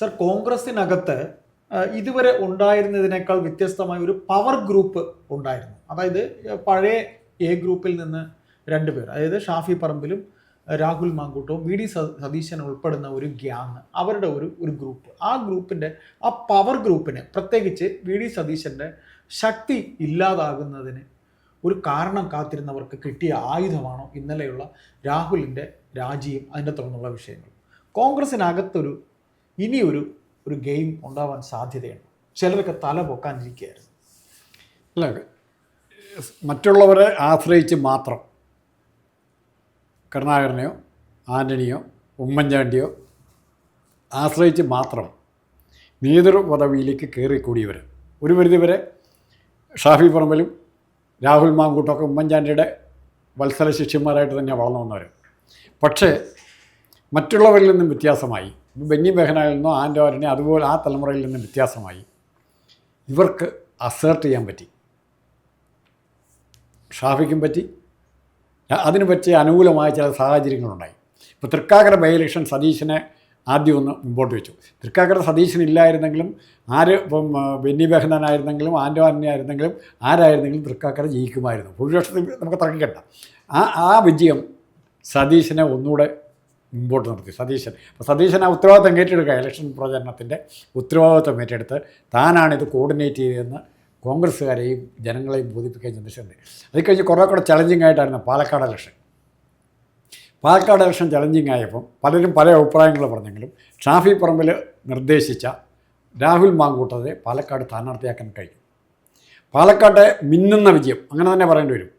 Sir കോൺഗ്രസിനകത്ത് ഇതുവരെ ഉണ്ടായിരുന്നതിനേക്കാൾ വ്യത്യസ്തമായ ഒരു പവർ ഗ്രൂപ്പ് ഉണ്ടായിരുന്നു. അതായത് പഴയ എ ഗ്രൂപ്പിൽ നിന്ന് രണ്ടുപേർ അതായത് ഷാഫി പറമ്പിലും രാഹുൽ മാങ്കൂട്ടവും വി ഡി സതീശൻ ഉൾപ്പെടുന്ന ഒരു ഗ്യാങ് അവരുടെ ഒരു ഒരു ഗ്രൂപ്പ്. ആ ഗ്രൂപ്പിന്റെ ആ പവർ ഗ്രൂപ്പിന് പ്രത്യേകിച്ച് വി ഡി സതീശന്റെ ശക്തി ഇല്ലാതാകുന്നതിന് ഒരു കാരണം കാത്തിരുന്നവർക്ക് കിട്ടിയ ആയുധമാണോ ഇന്നലെയുള്ള രാഹുലിന്റെ രാജിയും അതിന്റെ തുടർന്നുള്ള വിഷയങ്ങൾ കോൺഗ്രസിനകത്തൊരു ഇനിയൊരു ഒരു ഗെയിം ഉണ്ടാവാൻ സാധ്യതയുണ്ട്. ചിലരൊക്കെ തല പൊക്കാനിരിക്കുകയായിരുന്നു. അല്ല മറ്റുള്ളവരെ ആശ്രയിച്ച് മാത്രം കരുണാകരനെയോ ആന്റണിയോ ഉമ്മൻചാണ്ടിയോ ആശ്രയിച്ച് മാത്രം നേതൃപദവിയിലേക്ക് കയറിക്കൂടിയവർ. ഒരു പരിധി വരെ ഷാഫി പറമ്പലും രാഹുൽ മാങ്കൂട്ടൊക്കെ ഉമ്മൻചാണ്ടിയുടെ വത്സല ശിഷ്യന്മാരായിട്ട് തന്നെ വളർന്നു വന്നവർ പക്ഷേ മറ്റുള്ളവരിൽ നിന്നും വ്യത്യാസമായി. ബെന്നി ബെഹ്നായിൽ നിന്നോ ആൻഡോ അതുപോലെ ആ തലമുറയിൽ നിന്നും വ്യത്യാസമായി. ഇവർക്ക് അസേർട്ട് ചെയ്യാൻ പറ്റി. ഷാഫിക്കും പറ്റി. അതിന് പറ്റിയ അനുകൂലമായ ചില സാഹചര്യങ്ങളുണ്ടായി. ഇപ്പോൾ തൃക്കാക്കര ബൈ ഇലക്ഷൻ സതീശനെ ആദ്യം ഒന്ന് മുമ്പോട്ട് വെച്ചു. തൃക്കാക്കര സതീശൻ ഇല്ലായിരുന്നെങ്കിലും ആര് ഇപ്പം ബെന്നി ബെഹനാനായിരുന്നെങ്കിലും ആൻഡോ ആയിരുന്നെങ്കിലും ആരായിരുന്നെങ്കിലും തൃക്കാക്കര ജയിക്കുമായിരുന്നു. ഭൂരിപക്ഷത്തിൽ നമുക്ക് തർക്കിക്കണ്ട. ആ ആ വിജയം സതീശനെ ഒന്നുകൂടെ മുമ്പോട്ട് നിർത്തി. സതീശൻ. അപ്പോൾ സതീശൻ ആ ഉത്തരവാദിത്തം ഏറ്റെടുക്കുക. ഇലക്ഷൻ പ്രചരണത്തിന്റെ ഉത്തരവാദിത്വം ഏറ്റെടുത്ത് താനാണ് ഇത് കോർഡിനേറ്റ് ചെയ്തതെന്ന് കോൺഗ്രസ്സുകാരെയും ജനങ്ങളെയും ബോധിപ്പിക്കാൻ ചന്ദ്രശേഖരൻ അത് കഴിഞ്ഞ് കുറേ കൂടെ ചലഞ്ചിങ് ആയിട്ടായിരുന്നു Palakkad election Palakkad election challenging ആയപ്പം പലരും പല അഭിപ്രായങ്ങൾ പറഞ്ഞെങ്കിലും ഷാഫി പറമ്പിൽ നിർദ്ദേശിച്ച രാഹുൽ മാങ്കൂട്ടത്തെ പാലക്കാട് സ്ഥാനാർത്ഥിയാക്കാൻ കഴിഞ്ഞു. പാലക്കാട്ടെ മിന്നുന്ന വിജയം അങ്ങനെ തന്നെ പറയേണ്ടി വരും.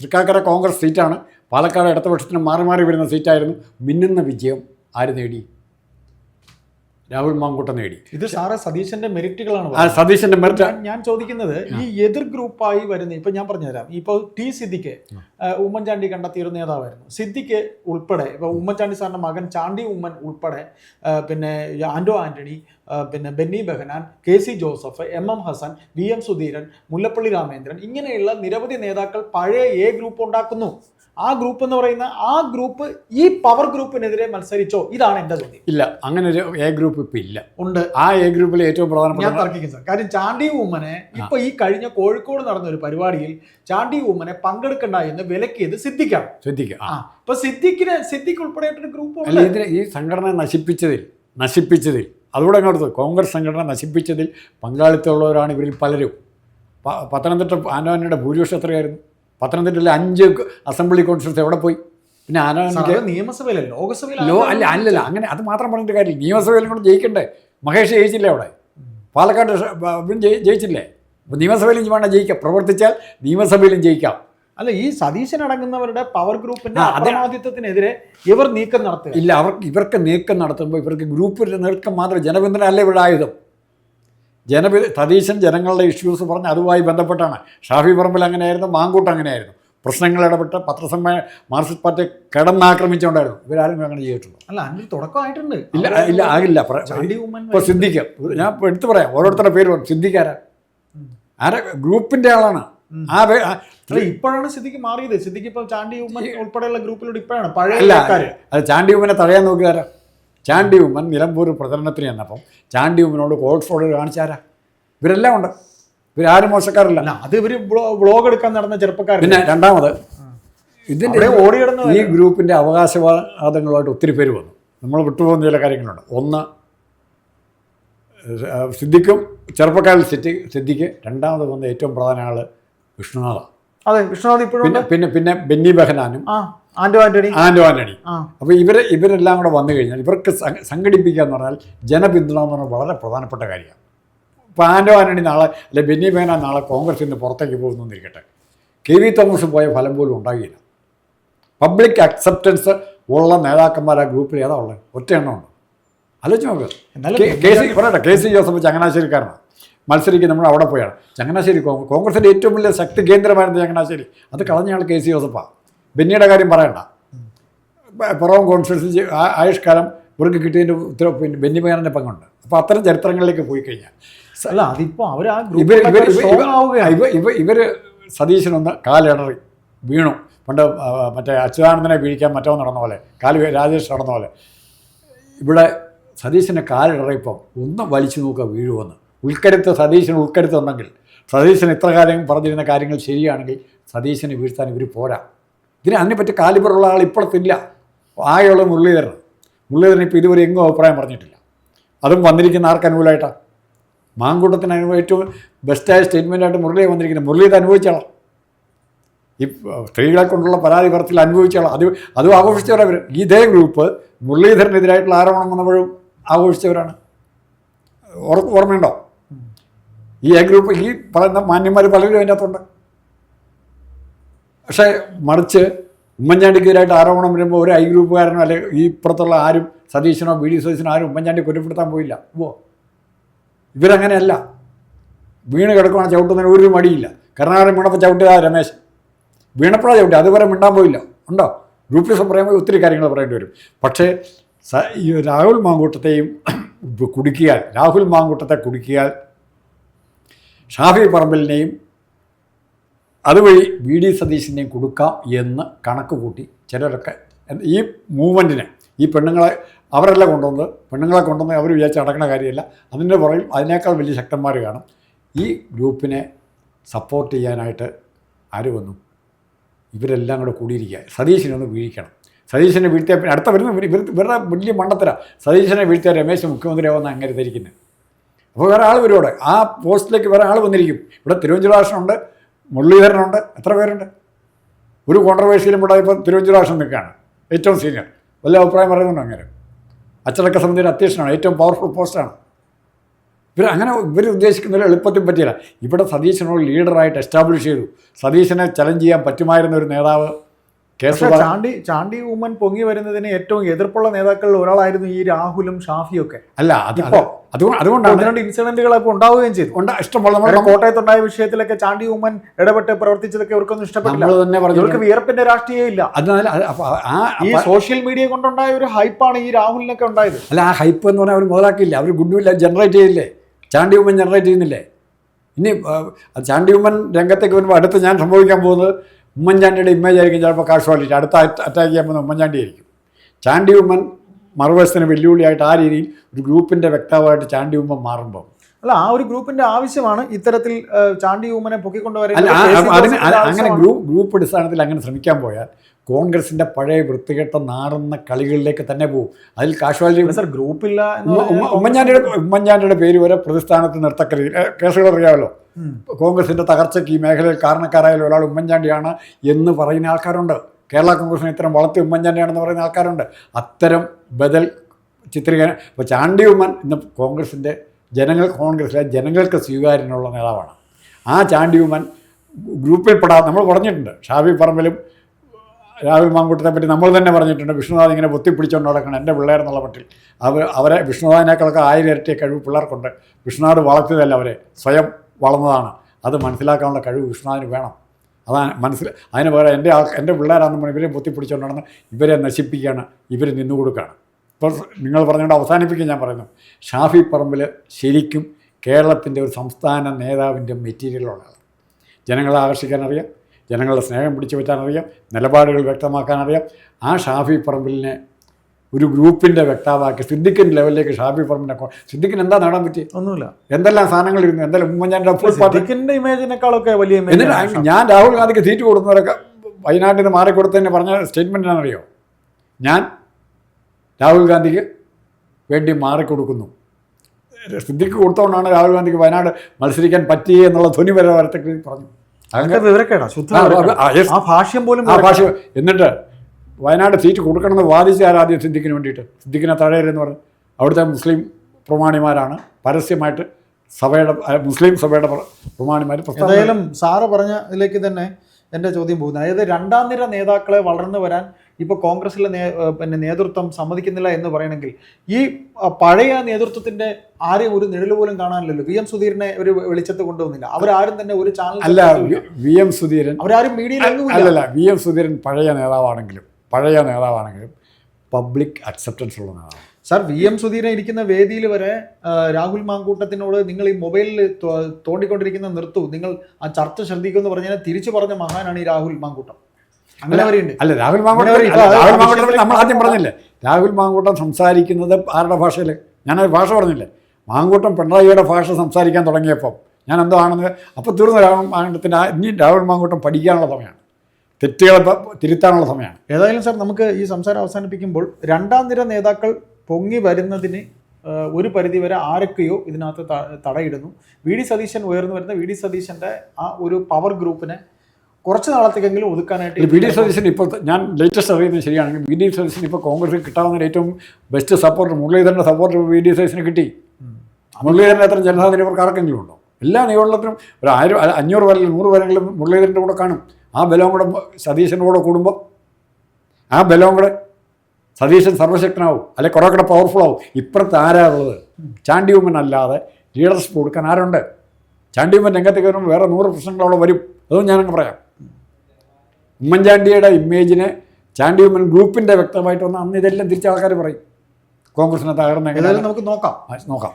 തൃക്കാക്കര കോൺഗ്രസ് സീറ്റാണ് പാലക്കാട് ഇടതുപക്ഷത്തിന് മാറി മാറി വരുന്ന സീറ്റായിരുന്നു മിന്നുന്ന വിജയം ആര് നേടി? രാഹുൽ മാങ്കൂട്ടം നേടി. ഇത് സാറേ സതീശന്റെ മെറിറ്റുകളാണ് സതീശന്റെ മെറിറ്റ്. ഞാൻ- ചോദിക്കുന്നത് ഈ എതിർ ഗ്രൂപ്പായി വരുന്ന ഇപ്പൊ ഞാൻ പറഞ്ഞുതരാം. ഇപ്പൊ ടി സിദ്ദിഖ് ഉമ്മൻചാണ്ടി കണ്ടെത്തിയ ഒരു നേതാവായിരുന്നു. സിദ്ദിഖ് ഉൾപ്പെടെ ഇപ്പൊ ഉമ്മൻചാണ്ടി സാറിന്റെ മകൻ ചാണ്ടി ഉമ്മൻ ഉൾപ്പെടെ പിന്നെ ആന്റോ ആന്റണി പിന്നെ Benny Behanan K C Joseph M M Hassan V M Sudheeran Mullappally Ramachandran ഇങ്ങനെയുള്ള നിരവധി നേതാക്കൾ പഴയ എ ഗ്രൂപ്പ് ഉണ്ടാക്കുന്നു. ആ ഗ്രൂപ്പ് എന്ന് പറയുന്ന ആ ഗ്രൂപ്പ് ഈ പവർ ഗ്രൂപ്പിനെതിരെ മത്സരിച്ചോ? ഇതാണ് എന്റെ ചോദ്യം. ഇല്ല അങ്ങനെ ഒരു എ ഗ്രൂപ്പ് ഇപ്പൊ ഇല്ല. ഉണ്ട്. ആ എ ഗ്രൂപ്പിൽ ഏറ്റവും ഞാൻ പ്രധാനപ്പെട്ട തർക്കിക്കും സാർ കാര്യം ചാണ്ടി ഉമ്മനെ ഇപ്പൊ ഈ കഴിഞ്ഞ കോഴിക്കോട് നടന്ന ഒരു പരിപാടിയിൽ ചാണ്ടി ഉമ്മനെ പങ്കെടുക്കണ്ട എന്ന് വിലക്കിയത് സിദ്ദിഖാണ് ശ്രദ്ധിക്കുക ആ. ഇപ്പൊ സിദ്ദിഖിന് സിദ്ദിഖ് ഉൾപ്പെടെയായിട്ടൊരു ഗ്രൂപ്പ് ഇതിന് ഈ സംഘടന നശിപ്പിച്ചതിൽ നശിപ്പിച്ചതിൽ അതുകൂടെ അങ്ങോട്ട് കോൺഗ്രസ് സംഘടന നശിപ്പിച്ചതിൽ പങ്കാളിത്തമുള്ളവരാണ് ഇവരിൽ പലരും. പത്തനംതിട്ട ആനോനിയുടെ ഭൂരിപക്ഷം എത്രയായിരുന്നു? പത്തനംതിട്ടയിലെ അഞ്ച് അസംബ്ലി കോൺഫറൻസ് എവിടെ പോയി? പിന്നെ ആരാണ് നിയമസഭയിലെ ലോകസഭയിലെ ലോ അല്ല അല്ലല്ല അങ്ങനെ അത് മാത്രം പറഞ്ഞിട്ട് കാര്യം നിയമസഭയിലും കൂടെ ജയിക്കണ്ടേ? മഹേഷ് ജയിച്ചില്ലേ അവിടെ? പാലക്കാട് ജയിച്ചില്ലേ? അപ്പോൾ നിയമസഭയിലും വേണം ജയിക്കാം. പ്രവർത്തിച്ചാൽ നിയമസഭയിലും ജയിക്കാം. അല്ല ഈ സതീശൻ അടങ്ങുന്നവരുടെ പവർ ഗ്രൂപ്പിന്റെ ആ, അപ്രമാദിത്വത്തിനെതിരെ ഇവർ നീക്കം നടത്തുക. ഇല്ല അവർക്ക് ഇവർക്ക് നീക്കം നടത്തുമ്പോൾ ഇവർക്ക് ഗ്രൂപ്പിൽ നീക്കം മാത്രം ജനപിന്തുണ അല്ല ഇവരുടെ ആയുധം? ജനപി തദീശൻ ജനങ്ങളുടെ ഇഷ്യൂസ് പറഞ്ഞ് അതുമായി ബന്ധപ്പെട്ടാണ്. ഷാഫി പറമ്പിൽ അങ്ങനെയായിരുന്നു മാങ്കൂട്ട് അങ്ങനെയായിരുന്നു. പ്രശ്നങ്ങൾ ഇടപെട്ട് പത്രസമ്മേ മാർക്സിസ്റ്റ് പാർട്ടി കിടന്നാക്രമിച്ചുകൊണ്ടായിരുന്നു. ഇവരാരും അങ്ങനെ ചെയ്തിട്ടുള്ളൂ അല്ല അതിന് തുടക്കമായിട്ടുണ്ട്. ഇല്ല ഇല്ല ആകില്ല. ഇപ്പോൾ സിദ്ധിക്കാം ഞാൻ ഇപ്പോൾ എടുത്തു പറയാം. ഓരോരുത്തരുടെ പേര് പറഞ്ഞു സിദ്ധിക്കാരാ ആരെ? ഗ്രൂപ്പിന്റെ ആളാണ്. ആ അല്ല ഇപ്പോഴാണ് സിദ്ധിക്ക് മാറിയത്. സിദ്ധിക്ക് ഇപ്പൊ ചാണ്ടി ഉമ്മൻ ഉൾപ്പെടെയുള്ള ഗ്രൂപ്പിലൂടെ ഇപ്പോഴാണ്. പഴയ അത് ചാണ്ടി ഉമ്മനെ തടയാൻ നോക്കിയാരാ ചാണ്ടി ഉമ്മൻ നിലമ്പൂർ പ്രചരണത്തിന് ചെന്നപ്പം ചാണ്ടി ഉമ്മനോട് കോവിഡ് ഫോർഡ് കാണിച്ചാരാ? ഇവരെല്ലാം ഉണ്ട്. ഇവരാരും മോശക്കാരല്ല. അല്ല അത് ഇവർ ബ്ലോഗ് എടുക്കാൻ നടന്ന ചെറുപ്പക്കാർ പിന്നെ രണ്ടാമത് ഇതിന്റെ ഓടിയിടുന്ന ഈ ഗ്രൂപ്പിന്റെ അവകാശവാദങ്ങളുമായിട്ട് ഒത്തിരി പേര് വന്നു. നമ്മൾ വിട്ടുപോകുന്ന ചില കാര്യങ്ങളുണ്ട്. ഒന്ന് സിദ്ധിക്കും സിദ്ദിഖും ചെറുപ്പക്കാരിൽ സിറ്റി സിദ്ദിഖ്. രണ്ടാമത് വന്ന ഏറ്റവും പ്രധാന ആൾ വിഷ്ണുനാഥ. അതെ വിഷ്ണുനാഥ് ഇപ്പോഴും പിന്നെ പിന്നെ പിന്നെ ബെന്നി ബെഹനാനും ആ. ആന്റോ ആന്റണി? ആൻഡോ ആന്റണി അപ്പോൾ ഇവർ ഇവരെല്ലാം കൂടെ വന്നു കഴിഞ്ഞാൽ ഇവർക്ക് സംഘ- സംഘടിപ്പിക്കുക എന്ന് പറഞ്ഞാൽ ജനപിന്തുണ എന്ന് പറഞ്ഞാൽ വളരെ പ്രധാനപ്പെട്ട കാര്യമാണ്. ഇപ്പോൾ ആന്റോ ആന്റണി നാളെ അല്ലെ ബെന്നി മേന നാളെ കോൺഗ്രസിൽ നിന്ന് പുറത്തേക്ക് പോകുന്നു എന്നിരിക്കട്ടെ കെ വി തോമസ് പോയ ഫലം പോലും ഉണ്ടാകില്ല പബ്ലിക് അക്സെപ്റ്റൻസ് ഉള്ള നേതാക്കന്മാർ ആ ഗ്രൂപ്പിൽ ഏതാ ഉള്ളത്? ഒറ്റ എണ്ണം ഉണ്ട്? ആലോചിച്ച് നോക്ക്. കെ- സി പറയട്ടെ കെ സി ജോസഫ് ചങ്ങനാശ്ശേരിക്കാരനാണ് മത്സരിക്കും നമ്മൾ അവിടെ പോയാണ്. ചങ്ങനാശ്ശേരി കോൺഗ്രസ് കോൺഗ്രസിന്റെ ഏറ്റവും വലിയ ശക്തി കേന്ദ്രമായിരുന്നു ചങ്ങനാശ്ശേരി. അത് കളഞ്ഞയാൾ കെ സി ജോസഫാണ് ബെന്നിയുടെ കാര്യം പറയണ്ട. പുറവും കോൺഫിഡൻസ് ആയുഷ്കാലം ആയുഷ് കാലം ഇവർക്ക് കിട്ടിയതിന്റെ ഉത്തരവ് പിന്നെ ബെന്നി ബെഹനാന്റെ പങ്കുണ്ട്. അപ്പോൾ അത്തരം ചരിത്രങ്ങളിലേക്ക് പോയി കഴിഞ്ഞാൽ അല്ല അതിപ്പോൾ അവർ ആ ഇവർ ഇവർ ഇവർ സ്ട്രോങ് ആവുകയാണ്. ഇവ ഇവ ഇവർ സതീശനൊന്ന് കാലിടറി വീണു. പണ്ട് മറ്റേ അച്യുതാനന്ദനെ വീഴിക്കാൻ മറ്റോ നടന്ന പോലെ കാൽ രാജേഷ് നടന്ന പോലെ. ഇവിടെ സതീശന്റെ കാലിടറിയപ്പം ഒന്ന് വലിച്ചു നോക്കുക വീഴുമെന്ന് ഉൾക്കരുത്ത് സതീശൻ ഉൾക്കരുത്തുണ്ടെങ്കിൽ സതീശൻ ഇത്ര കാര്യം പറഞ്ഞിരുന്ന കാര്യങ്ങൾ ശരിയാണെങ്കിൽ സതീശനെ വീഴ്ത്താൻ ഇവർ പോരാ. ഇതിന് അതിനെപ്പറ്റി കാലിബറുള്ള ആൾ ഇപ്പോഴത്തില്ല. ആയുള്ള മുരളീധരൻ. മുരളീധരൻ ഇപ്പോൾ ഇതുവരെ എങ്ങും അഭിപ്രായം പറഞ്ഞിട്ടില്ല. അതും വന്നിരിക്കുന്ന ആർക്ക് അനുകൂലമായിട്ടാണ് മാങ്കൂട്ടത്തിന് അനുഭവം ഏറ്റവും ബെസ്റ്റായ സ്റ്റേറ്റ്മെന്റായിട്ട് മുരളിയെ വന്നിരിക്കുന്നത് മുരളി ഇത് അനുഭവിച്ചാളാം ഈ സ്ത്രീകളെ കൊണ്ടുള്ള പരാതി പറത്തിൽ അനുഭവിച്ചാളാം അത് അതും ആഘോഷിച്ചവരവർ ഇതേ ഗ്രൂപ്പ് മുരളീധരനെതിരായിട്ടുള്ള ആരോപണം വന്നപ്പോഴും ആഘോഷിച്ചവരാണ്. ഓർ- ഓർമ്മയുണ്ടോ? ഈ എ ഗ്രൂപ്പ് ഈ പറയുന്ന മാന്യന്മാർ പലരും അതിന്റെ അകത്തുണ്ട് പക്ഷേ മറിച്ച് ഉമ്മൻചാണ്ടിക്കെതിരായിട്ട് ആരോപണം വരുമ്പോൾ ഒരു ഐ ഗ്രൂപ്പുകാരനോ അല്ലെങ്കിൽ ഈ ഇപ്പുറത്തുള്ള ആരും സതീശനോ ബി ഡി സതീശനോ ആരും ഉമ്മൻചാണ്ടി കുറ്റപ്പെടുത്താൻ പോയില്ല. ഓ ഇവരങ്ങനെയല്ല. വീണ് കിടക്കുവാണ് ചവിട്ടുന്നതിന് ഒരു മടിയില്ല. കർണാടകം വീണപ്പോൾ ചവിട്ടിയതാ രമേശ്. വീണപ്പോഴാണ് ചവിട്ടി അതുവരെ മിണ്ടാൻ പോയില്ല. ഉണ്ടോ? ഗ്രൂപ്പിസം പറയുമ്പോൾ ഒത്തിരി കാര്യങ്ങൾ പറയേണ്ടി വരും. പക്ഷേ ഈ രാഹുൽ മാങ്കൂട്ടത്തെയും കുടുക്കിയാൽ രാഹുൽ മാങ്കൂട്ടത്തെ കുടുക്കിയാൽ ഷാഫി പറമ്പലിനെയും അതുവഴി വി ഡി സതീശിനെയും കൊടുക്കാം എന്ന് കണക്ക് കൂട്ടി ചിലരൊക്കെ ഈ മൂവ്മെന്റിനെ ഈ പെണ്ണുങ്ങളെ അവരെല്ലാം കൊണ്ടുവന്നത് പെണ്ണുങ്ങളെ കൊണ്ടുവന്ന് അവർ വിചാരിച്ച് നടക്കുന്ന കാര്യമല്ല. അതിന്റെ പുറകിൽ അതിനേക്കാൾ വലിയ ശക്തന്മാർ കാണും. ഈ ഗ്രൂപ്പിനെ സപ്പോർട്ട് ചെയ്യാനായിട്ട് ആര് വന്നു? ഇവരെല്ലാം കൂടെ കൂടിയിരിക്കുക. സതീശനെ ഒന്ന് വീഴിക്കണം. സതീശനെ വീഴ്ത്തിയ പിന്നെ അടുത്ത വരുന്ന ഇവർ ഇവരുടെ വലിയ മണ്ടത്തര. സതീശനെ വീഴ്ത്തിയ രമേശ് മുഖ്യമന്ത്രിയാവുന്ന അങ്ങനെ ധരിക്കുന്നത് അപ്പോൾ വേറെ ആൾ വരും അവിടെ ആ പോസ്റ്റിലേക്ക് വേറെ ആൾ വന്നിരിക്കും. ഇവിടെ തിരുവഞ്ചൂരാഷനുണ്ട് മുരളീധരനുണ്ട്. എത്ര പേരുണ്ട്? ഒരു കോൺട്രവേഴ്സിയിലും ഇവിടെ ഇപ്പോൾ തിരുവഞ്ചൂരാശം നിൽക്കുകയാണ്. ഏറ്റവും സീനിയർ വലിയ അഭിപ്രായം പറയുന്നുണ്ട് അങ്ങനെ അച്ചടക്ക സമിതിയുടെ അധ്യക്ഷനാണ്. ഏറ്റവും പവർഫുൾ പോസ്റ്റാണ് ഇവർ അങ്ങനെ ഇവർ ഉദ്ദേശിക്കുന്നതിൽ എളുപ്പത്തിൽ പറ്റിയില്ല. ഇവിടെ സതീശനോട് ലീഡറായിട്ട് എസ്റ്റാബ്ലിഷ് ചെയ്തു. സതീശനെ ചലഞ്ച് ചെയ്യാൻ പറ്റുമായിരുന്ന ഒരു നേതാവ് ചാണ്ടി ചാണ്ടി ഉമ്മൻ പൊങ്ങി വരുന്നതിന് ഏറ്റവും എതിർപ്പുള്ള നേതാക്കളിൽ ഒരാളായിരുന്നു ഈ രാഹുലും ഷാഫിയും ഒക്കെ. അല്ല അത് ഇപ്പോ? അതുകൊണ്ട് അതുകൊണ്ടാണ് രണ്ട് ഇൻസിഡന്റുകളൊക്കെ ഉണ്ടാവുകയും ചെയ്തു. ഉണ്ട് നമ്മൾ കാരണം കോട്ടയത്തുണ്ടായ വിഷയത്തിലൊക്കെ ചാണ്ടി ഉമ്മൻ ഇടപെട്ട് പ്രവർത്തിച്ചതൊക്കെ ഇവർക്കൊന്നും ഇഷ്ടപ്പെട്ടില്ല. തന്നെ പറഞ്ഞു ഇവർക്ക് വിയർപ്പിന്റെ രാഷ്ട്രീയം ഇല്ല. അതിനാൽ ആ ഈ സോഷ്യൽ മീഡിയ കൊണ്ടുണ്ടായ ഒരു ഹൈപ്പാണ് ഈ രാഹുലിനൊക്കെ ഉണ്ടായത്. അല്ല ആ ഹൈപ്പ് എന്ന് പറഞ്ഞാൽ അവർ മുതലാക്കിയില്ല അവർ ഗുഡ് വില്ല ജനറേറ്റ് ചെയ്യില്ലേ ചാണ്ടി ഉമ്മൻ ജനറേറ്റ് ചെയ്യുന്നില്ലേ? ഇനി ചാണ്ടി ഉമ്മൻ രംഗത്തേക്ക് വരുമ്പോൾ അടുത്ത് ഞാൻ സംഭവിക്കാൻ പോകുന്നത് ഉമ്മൻചാണ്ടിയുടെ ഇമേജ് ആയിരിക്കും. ചിലപ്പോൾ കാഷ്വാലിറ്റി അടുത്ത അറ്റാക്ക് ചെയ്യാൻ പോകുന്നത് ഉമ്മൻചാണ്ടി ആയിരിക്കും. ചാണ്ടി ഉമ്മൻ മറുവശത്തിന് വെല്ലുവിളിയായിട്ട് ആ രീതിയിൽ ഒരു ഗ്രൂപ്പിന്റെ വ്യക്താവായിട്ട് ചാണ്ടി ഉമ്മ മാറുമ്പോൾ അല്ല ആ ഒരു ഗ്രൂപ്പിന്റെ ആവശ്യമാണ് ഇത്തരത്തിൽ ചാണ്ടി ഉമ്മനെ പൊക്കിക്കൊണ്ടുവരാൻ അതിന് അങ്ങനെ ഗ്രൂപ്പ് ഗ്രൂപ്പ് അടിസ്ഥാനത്തിൽ അങ്ങനെ ശ്രമിക്കാൻ പോയാൽ കോൺഗ്രസിന്റെ പഴയ വൃത്തികെട്ട നാറുന്ന കളികളിലേക്ക് തന്നെ പോകും അതിൽ കാഷ്വാലിറ്റി സർ ഗ്രൂപ്പില്ല ഉമ്മൻചാണ്ടിയുടെ ഉമ്മൻചാണ്ടിയുടെ പേര് വരെ പ്രതിസ്ഥാനത്ത് നിർത്തക്ക കേസുകൾ അറിയാമല്ലോ. കോൺഗ്രസിന്റെ കോൺഗ്രസിന്റെ തകർച്ചയ്ക്ക് ഈ മേഖലയിൽ കാരണക്കാരായാലും ഒരാൾ ഉമ്മൻചാണ്ടിയാണ് എന്ന് പറയുന്ന ആൾക്കാരുണ്ട്. കേരള കോൺഗ്രസിനെ ഇത്തരം വളർത്തി ഉമ്മൻചാണ്ടിയാണെന്ന് പറയുന്ന ആൾക്കാരുണ്ട്. അത്തരം ബദൽ ചിത്രീകരണം ഇപ്പോൾ ചാണ്ടി ഉമ്മൻ ഇന്ന് കോൺഗ്രസിന്റെ ജനങ്ങൾ കോൺഗ്രസിലെ ജനങ്ങൾക്ക് സ്വീകാര്യനുള്ള നേതാവാണ്. ആ ചാണ്ടി ഉമ്മൻ ഗ്രൂപ്പിൽ ഗ്രൂപ്പിൽപ്പെടാതെ നമ്മൾ പറഞ്ഞിട്ടുണ്ട്. ഷാബി പറമ്പിലും രാഹുൽ മാങ്കൂട്ടത്തെ പറ്റി നമ്മൾ തന്നെ പറഞ്ഞിട്ടുണ്ട്. വിഷ്ണുനാഥ് ഇങ്ങനെ പൊത്തിപ്പിടിച്ചുകൊണ്ട് നടക്കണം. എന്റെ പിള്ളേരെന്നുള്ള പട്ടിൽ അവർ അവരെ വിഷ്ണുനാഥിനേക്കാളൊക്കെ ആയിരം ഇരട്ടിയ കഴിവ് പിള്ളേർക്കുണ്ട്. വിഷ്ണുനാഥ് വളർത്തിയതല്ല അവരെ. സ്വയം വളർന്നതാണ്. അത് മനസ്സിലാക്കാനുള്ള കഴിവ് വിഷ്ണുനാഥിന് വേണം. അതാണ് മനസ്സിൽ അതിന് പകരം എന്റെ ആൾ എന്റെ പിള്ളേരാണെന്ന് പറഞ്ഞാൽ ഇവരെ പൊത്തിപ്പിടിച്ചുകൊണ്ട് നടന്ന് ഇവരെ നശിപ്പിക്കുകയാണ് ഇവർ നിന്നു കൊടുക്കുകയാണ്. ഇപ്പോൾ നിങ്ങൾ പറഞ്ഞുകൊണ്ട് അവസാനിപ്പിക്കാൻ ഞാൻ പറയുന്നു. ഷാഫി പറമ്പിൽ ശരിക്കും കേരളത്തിന്റെ ഒരു സംസ്ഥാന നേതാവിന്റെ മെറ്റീരിയലുള്ള ജനങ്ങളെ ആകർഷിക്കാനറിയാം ജനങ്ങളുടെ സ്നേഹം പിടിച്ചു പറ്റാനറിയാം നിലപാടുകൾ വ്യക്തമാക്കാനറിയാം. ആ ഷാഫി പറമ്പിലിനെ ഒരു ഗ്രൂപ്പിന്റെ വ്യക്താവാക്കി സിദ്ദിഖിന്റെ ലെവലിലേക്ക് ഷാഫി ഫർമിനെ സിദ്ദിഖിന് എന്താ നേടാൻ പറ്റി ഒന്നുമില്ല. എന്തെല്ലാം എന്തെല്ലാം ഫുൾ പാർട്ടി സിദ്ദിഖിന്റെ ഇമേജിനേക്കാളൊക്കെ വലിയ എന്നിട്ട് ഞാൻ രാഹുൽ ഗാന്ധിക്ക് സീറ്റ് കൊടുക്കുന്നവരൊക്കെ വയനാട്ടിൽ നിന്ന് മാറിക്കൊടുത്തതിന് പറഞ്ഞ സ്റ്റേറ്റ്മെന്റ് ആണറിയോ ഞാൻ രാഹുൽ ഗാന്ധിക്ക് വേണ്ടി മാറിക്കൊടുക്കുന്നു. സിദ്ദിഖ് കൊടുത്തോണ്ടാണ് രാഹുൽ ഗാന്ധിക്ക് വയനാട് മത്സരിക്കാൻ പറ്റിയേ എന്നുള്ള ധ്വനി വരെ വരത്തേക്ക് പറഞ്ഞു. അങ്ങനെ വിവരക്കേടാ ശുദ്ധ. ആ ഭാഷ്യം പോലും ആ ഭാഷ്യം. എന്നിട്ട് വയനാട് സീറ്റ് കൊടുക്കണമെന്ന് വാദിച്ചാൽ ആദ്യം സിദ്ദിഖിന് വേണ്ടിയിട്ട്. സിദ്ദിഖിനെ തഴയരെന്ന് പറഞ്ഞു അവിടുത്തെ മുസ്ലിം പ്രമാണിമാരാണ് പരസ്യമായിട്ട് സഭയുടെ മുസ്ലിം സഭയുടെ പ്രമാണിമാർ ഏതായാലും സാറ് പറഞ്ഞ ഇതിലേക്ക് തന്നെ എന്റെ ചോദ്യം പോകുന്നത് അതായത് രണ്ടാം നിര നേതാക്കളെ വളർന്നു വരാൻ ഇപ്പോൾ കോൺഗ്രസിലെ നേ പിന്നെ നേതൃത്വം സമ്മതിക്കുന്നില്ല എന്ന് പറയണമെങ്കിൽ ഈ പഴയ നേതൃത്വത്തിന്റെ ആരെയും ഒരു നിഴൽ പോലും കാണാനില്ലല്ലോ. വി എം സുധീരനെ ഒരു വെളിച്ചത്ത് കൊണ്ടുവന്നില്ല. അവരാരും തന്നെ ഒരു ചാനൽ അല്ല വി- വി എം സുധീരൻ അവരാരും മീഡിയയിൽ അല്ലല്ല വി എം സുധീരൻ പഴയ നേതാവാണെങ്കിലും പഴയ നേതാവാണെങ്കിലും പബ്ലിക് അക്സെപ്റ്റൻസ് ഉള്ള നേതാവാണ്. സാർ വി എം സുധീരൻ ഇരിക്കുന്ന വേദിയിൽ വരെ രാഹുൽ മാങ്കൂട്ടത്തിനോട് നിങ്ങൾ ഈ മൊബൈലിൽ തോണ്ടിക്കൊണ്ടിരിക്കുന്ന നിർത്തൂ. നിങ്ങൾ ആ ചർച്ച ശ്രദ്ധിക്കുമെന്ന് പറഞ്ഞാൽ തിരിച്ചു പറഞ്ഞ മഹാനാണ് ഈ രാഹുൽ മാങ്കൂട്ടം. അങ്ങനെ വരെയുണ്ട് അല്ല രാഹുൽ മാങ്കൂട്ടം ഒരു- രാഹുൽ മാങ്കൂട്ടം നമ്മൾ ആദ്യം പറഞ്ഞില്ലേ രാഹുൽ മാങ്കൂട്ടം സംസാരിക്കുന്നത് ആരുടെ ഭാഷയിൽ ഞാനത് ഭാഷ പറഞ്ഞില്ലേ മാങ്കൂട്ടം പിണറായിയുടെ ഭാഷ സംസാരിക്കാൻ തുടങ്ങിയപ്പം ഞാൻ എന്തോ ആണെന്ന് അപ്പോൾ തീർന്ന രാഹുൽ മാങ്കൂട്ടത്തിന്റെ ഇനി രാഹുൽ മാങ്കൂട്ടം പഠിക്കാനുള്ള സമയമാണ്. തെറ്റുകളെ തിരുത്താനുള്ള സമയമാണ്. ഏതായാലും സാർ നമുക്ക് ഈ സംസാരം അവസാനിപ്പിക്കുമ്പോൾ രണ്ടാം നിര നേതാക്കൾ പൊങ്ങി വരുന്നതിന് ഒരു പരിധിവരെ ആരൊക്കെയോ ഇതിനകത്ത് തടയിടുന്നു. വി ഡി സതീശൻ ഉയർന്നു വരുന്ന വി ഡി സതീശന്റെ ആ ഒരു പവർ ഗ്രൂപ്പിനെ കുറച്ച് നാളത്തേക്കെങ്കിലും ഒതുക്കാനായിട്ട് വി ഡി സതീശൻ ഇപ്പോൾ ഞാൻ ലേറ്റസ്റ്റ് അറിയുന്നത് ശരിയാണെങ്കിൽ വി ഡി സതീശൻ ഇപ്പോൾ കോൺഗ്രസിൽ കിട്ടാവുന്ന ഏറ്റവും ബെസ്റ്റ് സപ്പോർട്ട് മുരളീധരന്റെ സപ്പോർട്ട് വി ഡി സതീശന് കിട്ടി. മുരളീധരന്റെ മുരളീധരൻ അത്ര ജനസാധാരണ ഇവർക്ക് ആർക്കെങ്കിലും ഉണ്ടോ? എല്ലാ നിയമങ്ങളിലും ഒരു ആയിരം അഞ്ഞൂറ് വരെ നൂറ് വരെങ്കിലും മുരളീധരന്റെ കൂടെ കാണും. ആ ബലവും കൂടെ സതീശന്റെ കൂടെ കൂടുമ്പോൾ ആ ബലവും കൂടെ സതീശൻ സർവശക്തനാവും അല്ലെ കുറേ കൂടെ പവർഫുൾ ആവും. ഇപ്പുറത്ത് ആരാ ഉള്ളത്? ചാണ്ടി ഉമ്മൻ അല്ലാതെ ലീഡർഷിപ്പ് കൊടുക്കാൻ ആരുണ്ട്? ചാണ്ടി ഉമ്മൻ രംഗത്തേക്ക് വരുമ്പോൾ വേറെ നൂറ് പ്രശ്നങ്ങളോടെ വരും. അതും ഞാനങ്ങ് പറയാം. ഉമ്മൻചാണ്ടിയുടെ ഇമേജിനെ ചാണ്ടി ഉമ്മൻ ഗ്രൂപ്പിന്റെ വ്യക്തമായിട്ട് വന്ന അന്ന് ഇതെല്ലാം തിരിച്ച ആൾക്കാർ പറയും. കോൺഗ്രസിനെ തകർന്നെങ്കിൽ നമുക്ക് നോക്കാം. നോക്കാം.